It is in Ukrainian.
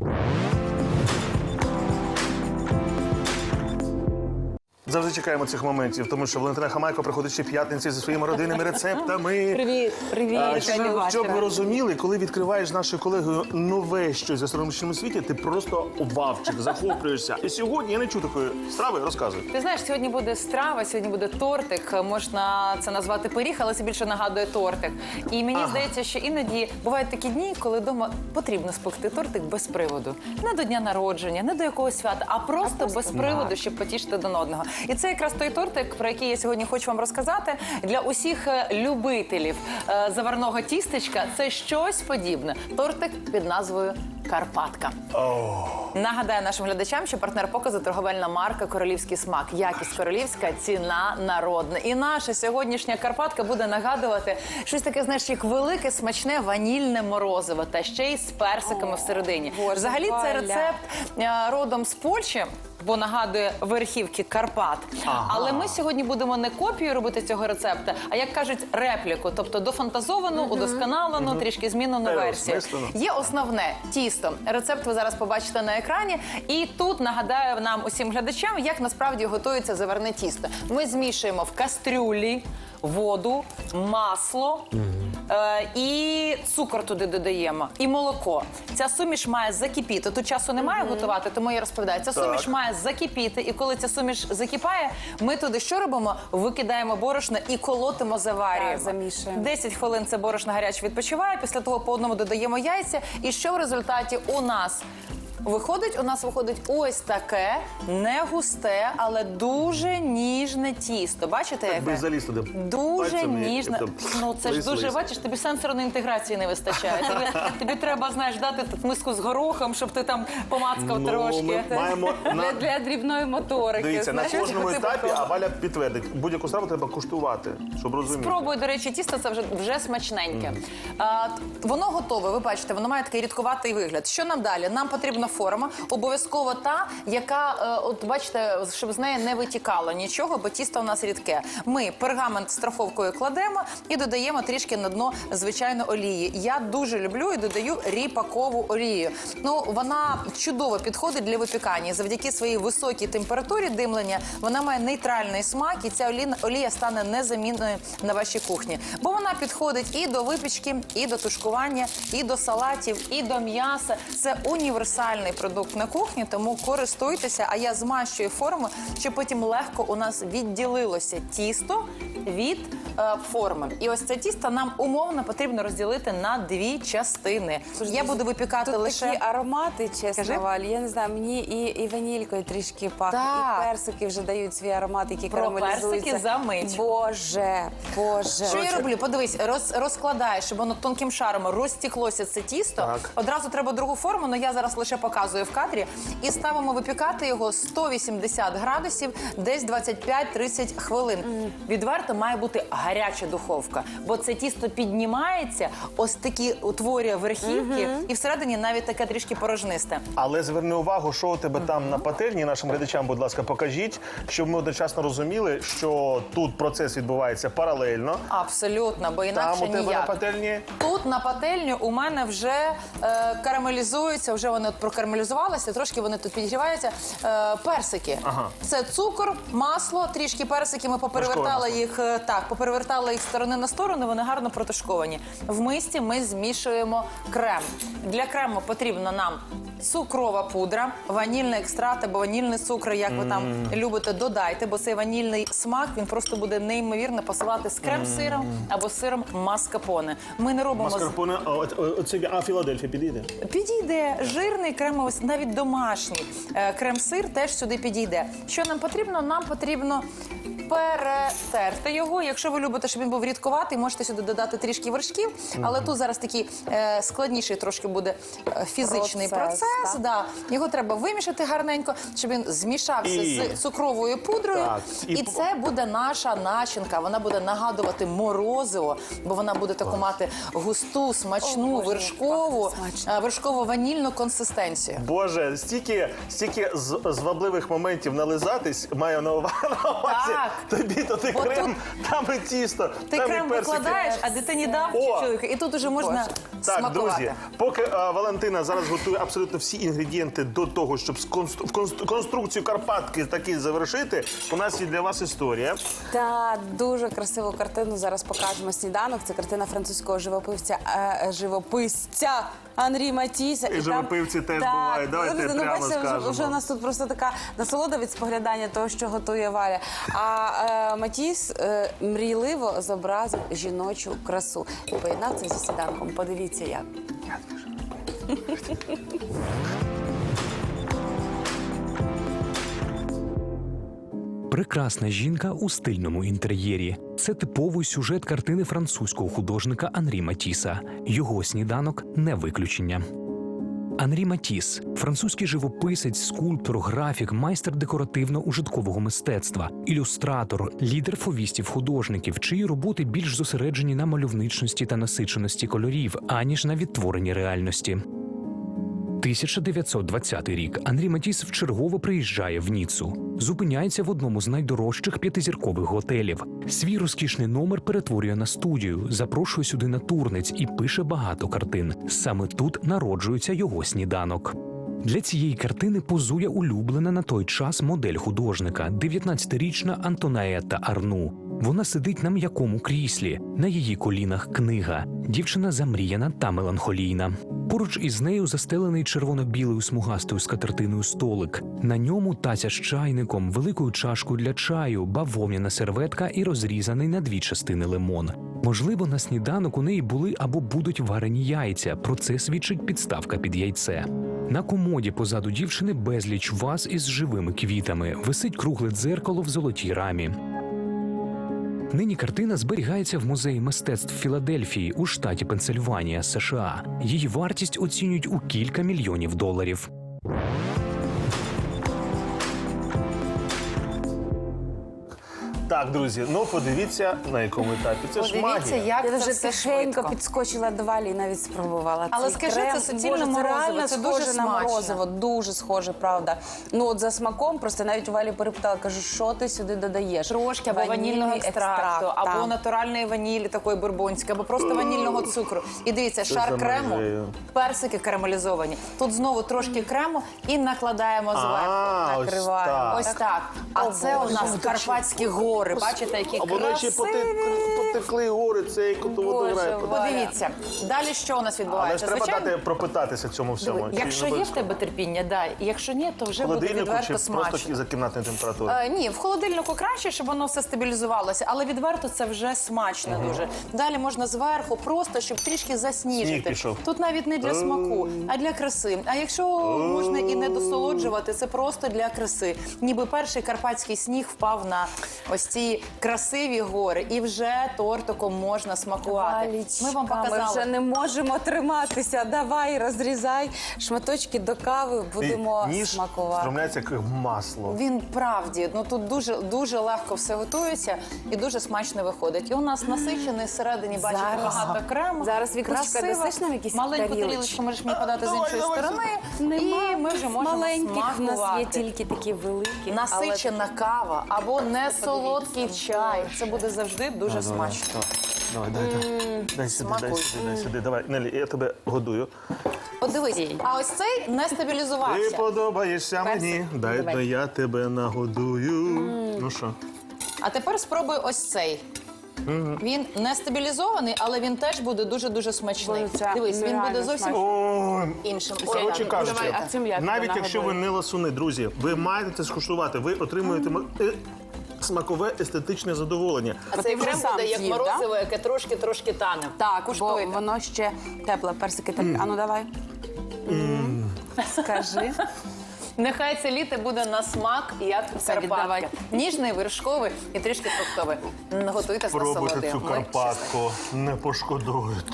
you Завжди чекаємо цих моментів, тому що Валентина Хамайко приходить ще п'ятниці зі своїми родинними рецептами. Привіт, привіт, А, щоб, щоб ви розуміли, коли відкриваєш з нашою колегою нове щось в гастрономічному світі, ти просто вавчик, захоплюєшся. І сьогодні я не чую такої страви, розказуй. Ти знаєш, сьогодні буде страва, сьогодні буде тортик. Можна це назвати пиріг, але це більше нагадує тортик. І мені Ага. здається, що іноді бувають такі дні, коли вдома потрібно спекти тортик без приводу. Не до дня народження, не до якогось свята, а просто, без приводу, щоб потішити один одного. І це якраз той тортик, про який я сьогодні хочу вам розказати. Для усіх е, любителів е, заварного тістечка це щось подібне. Тортик під назвою Карпатка. Нагадаю нашим глядачам, що партнер показу торговельна марка Королівський смак. Якість королівська, ціна народна. І наша сьогоднішня Карпатка буде нагадувати щось таке, знаєш, як велике смачне ванільне морозиво, та ще й з персиками всередині. Боже, Взагалі, це Валя. рецепт е, родом з Польщі. Бо нагадує верхівки Карпат. Але ми сьогодні будемо не копію робити цього рецепта, а як кажуть, репліку, тобто дофантазовану, удосконалену, трішки змінену версію. Є основне тісто. Рецепт ви зараз побачите на екрані. І тут нагадаю нам усім глядачам, як насправді готується заварне тісто. Ми змішуємо в кастрюлі воду, масло. Е, І цукор туди додаємо, і молоко. Ця суміш має закипіти. Тут часу немає готувати, тому я розповідаю. Ця суміш має закипіти. І коли ця суміш закипає, ми туди що робимо? Викидаємо борошно і колотимо, заварюємо. Так, замішуємо. 10 хвилин це борошно гаряче відпочиває. Після того по одному додаємо яйця. І що в результаті у нас? Виходить, у нас виходить ось таке не густе, але дуже ніжне тісто. Бачите, яке? Би заліз туди. Дуже пальцями, ніжне. там, Ну це ж дуже бачиш, тобі сенсорної інтеграції не вистачає. Тобі, тобі треба знаєш дати тут миску з горохом, щоб ти там помацкав Ну, трошки. ми маємо Для, на... для дрібної моторики. Дивіться, на знаєш. кожному типу етапі, того. а Валя підтвердить. Будь-яку страву треба куштувати, щоб розуміти. Спробуй, до речі, тісто це вже, вже смачненьке. А, т- воно готове, ви бачите, воно має такий рідкуватий вигляд. Що нам далі? Нам потрібна форма, обов'язково та, яка, е, от бачите, щоб з неї не витікало нічого, бо тісто у нас рідке. Ми пергамент страховкою кладемо і додаємо трішки на дно звичайно олії. Я дуже люблю і додаю ріпакову олію. Ну, вона чудово підходить для випікання. Завдяки своїй високій температурі димлення вона має нейтральний смак, і ця олія, олія стане незамінною на вашій кухні. Бо вона підходить і до випічки, і до тушкування, і до салатів, і до м'яса. Це універсальний продукт на кухні, тому користуйтеся. А я змащую форму, щоб потім легко у нас відділилося тісто від форми. І ось це тісто нам умовно потрібно розділити на дві частини. Я буду випікати Тут лише такі аромати, чесно, Кажи. Валь. Я не знаю, мені і, і ванількою трішки пахне, Так. і персики вже дають свій аромат, який Про персики за мить. Боже, боже. Що я роблю? Подивись, роз, розкладаєш, щоб воно тонким шаром розтіклося це тісто. Так. Одразу треба другу форму, але я зараз лише показую в кадрі. І ставимо випікати його 180 градусів, десь 25-30 хвилин. Відверто має бути гаряча духовка, бо це тісто піднімається, ось такі утворює верхівки, і всередині навіть таке трішки порожнисте. Але зверни увагу, що у тебе там на пательні. Нашим глядачам, будь ласка, покажіть, щоб ми одночасно розуміли, що тут процес відбувається паралельно. Абсолютно, бо Там інакше у тебе на ніяк. пательні. Тут на пательню у мене вже е, карамелізуються, вже вони от прокарамелізувалися, трошки вони тут підігріваються. Е, персики. Ага. Це цукор, масло, трішки персики. Ми поперевертали їх е, так, поперевертали їх сторони на сторону. Вони гарно протушковані. В мисті ми змішуємо крем. Для крему потрібно нам. Цукрова пудра, ванільний екстракт або ванільний цукор, як ви там любите, додайте, бо цей ванільний смак він просто буде неймовірно посилати з крем-сиром або сиром маскапоне. Ми не робимо з- Маскарпоне, а, от- оце, а Філадельфія підійде. Підійде жирний крем, ось навіть домашній е, крем-сир теж сюди підійде. Що нам потрібно? Нам потрібно перетерти його. Якщо ви любите, щоб він був рідкуватий, можете сюди додати трішки вершків. Але тут зараз такий е, складніший трошки буде е, фізичний Процес, процес. да. Його треба вимішати гарненько, щоб він змішався І- з цукровою пудрою. Так, і І, по- це буде наша начинка. Вона буде нагадувати морозиво, бо вона буде таку мати густу, смачну, Боже, як вершкову, пахне смачно. е, вершково-ванільну консистенцію. Боже, стільки, стільки з- звабливих моментів нализатись маю на ува- на увазі. Так. Тобі то ти От крем, там і тісто, Ти там крем і персики. викладаєш, а дитині дав О! чоловіка, і тут уже можна Так, смакувати. друзі, поки е, Валентина зараз готує абсолютно всі інгредієнти до того, щоб в конст- конструкцію Карпатки таки завершити, у нас є для вас історія. Та дуже красиву картину зараз покажемо сніданок. Це картина французького живописця е, живописця Анрі Матіса. І живописці теж бувають. Давайте ну, прямо бачите, вже, скажемо. вже у нас тут просто така насолода від споглядання того, що готує Валя. А е, Матіс е, мрійливо зобразив жіночу красу і поєднав це зі сніданком. Подивіться, як. Прекрасна жінка у стильному інтер'єрі. Це типовий сюжет картини французького художника Анрі Матіса. Його сніданок не виключення. Анрі Матіс французький живописець, скульптор, графік, майстер декоративно-ужиткового мистецтва, ілюстратор, лідер фовістів художників, чиї роботи більш зосереджені на мальовничності та насиченості кольорів, аніж на відтворенні реальності. 1920 рік Андрій Матіс вчергово приїжджає в Ніцу. Зупиняється в одному з найдорожчих п'ятизіркових готелів. Свій розкішний номер перетворює на студію, запрошує сюди на турниць і пише багато картин. Саме тут народжується його сніданок. Для цієї картини позує улюблена на той час модель художника, 19-річна Антонаєта Арну. Вона сидить на м'якому кріслі, на її колінах книга. Дівчина замріяна та меланхолійна. Поруч із нею застелений червоно-білою смугастою скатертиною столик. На ньому таця з чайником, великою чашкою для чаю, бавовняна серветка і розрізаний на дві частини лимон. Можливо, на сніданок у неї були або будуть варені яйця. Про це свідчить підставка під яйце. На комоді позаду дівчини безліч ваз із живими квітами. Висить кругле дзеркало в золотій рамі. Нині картина зберігається в музеї мистецтв Філадельфії у штаті Пенсильванія, США. Її вартість оцінюють у кілька мільйонів доларів. Так, друзі, ну подивіться на якому етапі. Це ж Подивіться, магія. як Я це вже все тихенько швидко. підскочила до Валі і навіть спробувала. Але цей скажи, крем. це суцільне Боже, морозиво, реально це дуже схоже на смачно. морозиво, дуже схоже, правда. Ну от за смаком, просто навіть у Валі перепитала, кажу, що ти сюди додаєш? Трошки або Ванільний ванільного екстракту, або так. натуральної ванілі, такої бурбонської, або просто ванільного цукру. І дивіться, шар за крему, персики карамелізовані. Тут знову трошки крему і накладаємо зверху. А, ось накриваємо. так. Ось так. А це у нас Карпатські гори. Бачите, які А воно ще красиві. потекли, потекли гори, це як Боже, водограє. Подивіться. Далі що у нас Але відбувається? ж треба дати пропитатися цьому всьому. Чи якщо не є в обов'язково? тебе терпіння, дай. Якщо ні, то вже буде холодильнику чи відверто просто смачно. за кімнатної температури? Е, ні, в холодильнику краще, щоб воно все стабілізувалося, але відверто це вже смачно дуже. Далі можна зверху, просто щоб трішки Сніг засніжити. пішов. Тут навіть не для смаку, а для краси. А якщо можна і не досолоджувати, це просто для краси. Ніби перший карпатський сніг впав на ось ці красиві гори, і вже тортиком можна смакувати. Валічка, Ми вам показали. Ми вже не можемо триматися. Давай, розрізай шматочки до кави, будемо І ніж смакувати. стромляється як масло. Він правді, ну тут дуже дуже легко все готується і дуже смачно виходить. І у нас насичений всередині, бачите, багато крему. Зараз, Вікусечка, красиво. нам якісь маленьку тарілочку можеш мені подати з іншої давай, сторони. Нема і ми вже можемо маленьких, в нас є тільки такі великі. Насичена кава або не солодкий чай. Це буде завжди дуже смачно. Давай, дай, дай. Дай сюди, дай Смакуй. сюди, дай сюди. Давай, Нелі, я тебе годую. От дивись, а ось цей не Ти стабілізувався. подобаєшся мені. Дай, Давай. дай я тебе нагодую. Ну що? А тепер спробуй ось цей. Він не стабілізований, але він теж буде дуже дуже смачний. Боже, це Дивись, він буде зовсім іншим. Коротше кажучи, давай, а цим як навіть якщо ви нагодую? не ласуни, друзі, ви маєте це скуштувати. Ви отримуєте м- е, смакове естетичне задоволення. А Ти цей вже крем сам буде як з'їв, да? морозиво, яке трошки-трошки тане. Так, бо Куштуйте. воно ще тепле, персики теплі. Ану, давай. Скажи. Нехай це літо буде на смак, як Карпатки. Ніжний, вершковий і трішки фруктовий. М, Готуйте з Пробуйте насолодою. цю Ми карпатку, не пошкодуєте.